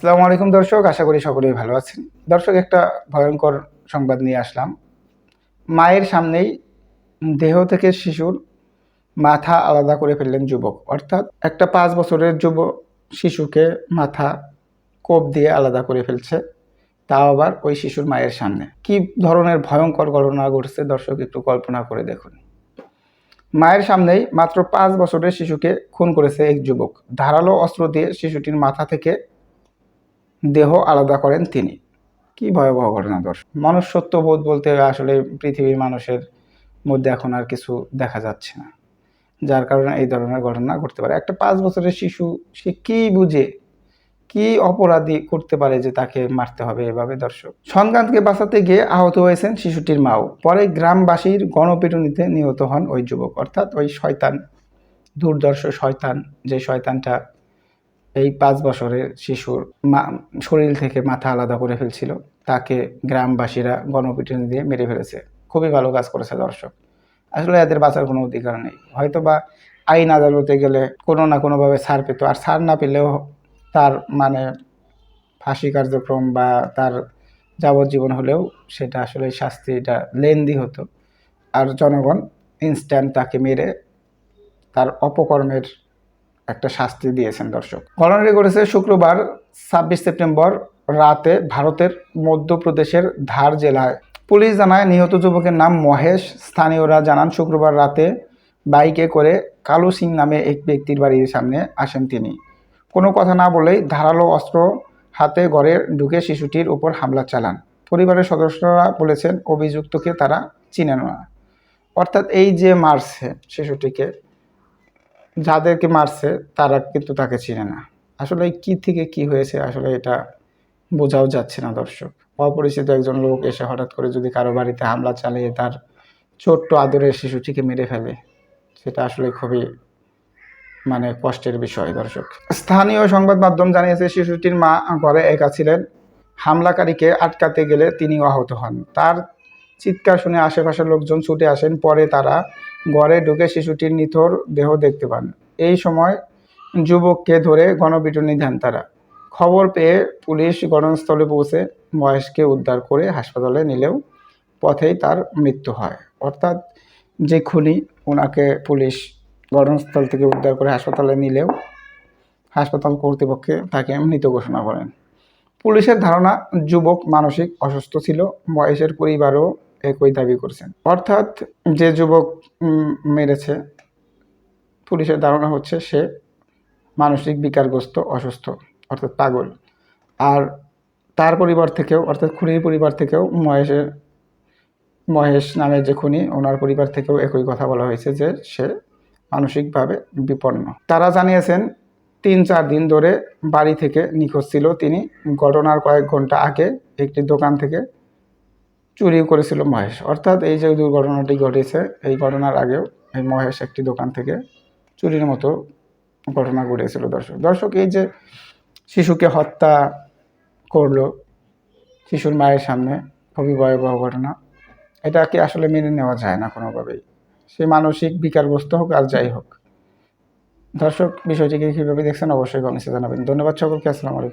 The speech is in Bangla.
আসসালামু আলাইকুম দর্শক, আশা করি সকলেই ভালো আছেন। দর্শক, একটা ভয়ঙ্কর সংবাদ নিয়ে আসলাম। মায়ের সামনেই দেহ থেকে শিশুর মাথা আলাদা করে ফেললেন যুবক। অর্থাৎ একটা পাঁচ বছরের যুবক শিশুকে মাথা কোপ দিয়ে আলাদা করে ফেলছে, তাও আবার ওই শিশুর মায়ের সামনে। কি ধরনের ভয়ঙ্কর ঘটনা ঘটছে দর্শক, একটু কল্পনা করে দেখুন। মায়ের সামনেই মাত্র পাঁচ বছরের শিশুকে খুন করেছে এক যুবক। ধারালো অস্ত্র দিয়ে শিশুটির মাথা থেকে দেহ আলাদা করেন তিনি। কি ভয়াবহ ঘটনা, দর্শক। মনুষ্যত্ব বোধ বলতে আসলে পৃথিবীর মানুষের মধ্যে এখন আর কিছু দেখা যাচ্ছে না। যার কারণে এই ধরনের ঘটনা ঘটতে পারে। একটা পাঁচ বছরের শিশু, সে কি বুঝে? কি অপরাধী করতে পারে যে তাকে মারতে হবে এভাবে, দর্শক? সন্তানকে বাঁচাতে গিয়ে আহত হয়েছেন শিশুটির মাও। পরে গ্রামবাসীর গণপিটুনিতে নিহত হন ওই যুবক। অর্থাৎ ওই শয়তান, দুর্দর্শ শয়তান, যে শয়তানটা এই পাঁচ বছরের শিশুর শরীর থেকে মাথা আলাদা করে ফেলছিল। তাকে গ্রামবাসীরা গণপিটুনি দিয়ে মেরে ফেলেছে। খুবই ভালো কাজ করেছে দর্শক। আসলে এদের বাঁচার কোনো অধিকার নেই। হয়তো বা আইন আদালতে গেলে কোনো না কোনোভাবে ছাড় পেত। আর ছাড় না পেলেও তার মানে ফাঁসি কার্যক্রম বা তার যাবজ্জীবন হলেও সেটা আসলে শাস্তিটা লেন্দি হতো। আর জনগণ ইনস্ট্যান্ট তাকে মেরে তার অপকর্মের একটা শাস্তি দিয়েছেন দর্শক। ঘটনাটি ঘটেছে শুক্রবার ছাব্বিশ সেপ্টেম্বর রাতে ভারতের মধ্যপ্রদেশের ধার জেলায়। পুলিশ জানায়, নিহত যুবকের নাম মহেশ। স্থানীয়রা জানান, শুক্রবার রাতে বাইকে করে কালু সিং নামে এক ব্যক্তির বাড়ির সামনে আসেন তিনি। কোনো কথা না বলেই ধারালো অস্ত্র হাতে ঘরে ঢুকে শিশুটির উপর হামলা চালান। পরিবারের সদস্যরা বলেছেন, অভিযুক্তকে তারা চিনেন না। অর্থাৎ এই যে মারছে শিশুটিকে যাদেরকে মারছে, তারা কিন্তু তাকে চিনে না। আসলে কি থেকে কি হয়েছে, আসলে এটা বোঝাও যাচ্ছে না দর্শক। অপরিচিত একজন লোক এসে হঠাৎ করে যদি কারও বাড়িতে হামলা চালিয়ে তার ছোট্ট আদরের শিশুটিকে মেরে ফেলে, সেটা আসলে খুবই মানে কষ্টের বিষয় দর্শক। স্থানীয় সংবাদ মাধ্যম জানিয়েছে, শিশুটির মা ঘরে একা ছিলেন। হামলাকারীকে আটকাতে গেলে তিনি আহত হন। তার চিৎকার শুনে আশেপাশের লোকজন ছুটে আসেন। পরে তারা ঘরে ঢুকে শিশুটির নিথর দেহ দেখতে পান। এই সময় যুবককে ধরে গণপিটুনি দেন তারা। খবর পেয়ে পুলিশ ঘটনাস্থলে পৌঁছে মহেশকে উদ্ধার করে হাসপাতালে নিলেও পথেই তার মৃত্যু হয়। অর্থাৎ যে খুনি ওনাকে পুলিশ ঘটনাস্থল থেকে উদ্ধার করে হাসপাতালে নিলেও হাসপাতাল কর্তৃপক্ষে তাকে মৃত ঘোষণা করেন। পুলিশের ধারণা, যুবক মানসিক অসুস্থ ছিল। মহেশের পরিবারও একই দাবি করছেন। অর্থাৎ যে যুবক মেরেছে, পুলিশের ধারণা হচ্ছে সে মানসিক বিকারগ্রস্ত, অসুস্থ, অর্থাৎ পাগল। আর তার পরিবার থেকেও, অর্থাৎ খুনির পরিবার থেকেও মহেশের মহেশ নামের যে খুনি, ওনার পরিবার থেকেও একই কথা বলা হয়েছে যে সে মানসিকভাবে বিপন্ন। তারা জানিয়েছেন, তিন চার দিন ধরে বাড়ি থেকে নিখোঁজ ছিল। তিনি ঘটনার কয়েক ঘণ্টা আগে একটি দোকান থেকে চুরি করেছিল মহেশ। অর্থাৎ এই যে দুর্ঘটনাটি ঘটেছে, এই ঘটনার আগেও এই মহেশ একটি দোকান থেকে চুরির মতো ঘটনা ঘটেছিল। দর্শক দর্শক, এই যে শিশুকে হত্যা করল শিশুর মায়ের সামনে, খুবই ভয়াবহ ঘটনা। এটাকে আসলে মেনে নেওয়া যায় না কোনোভাবেই। সে মানসিক বিকারগ্রস্ত হোক আর যাই হোক। দর্শক, বিষয়টিকে কীভাবে দেখছেন অবশ্যই কমেন্টে জানাবেন। ধন্যবাদ সকলকে, আসসালামু আলাইকুম।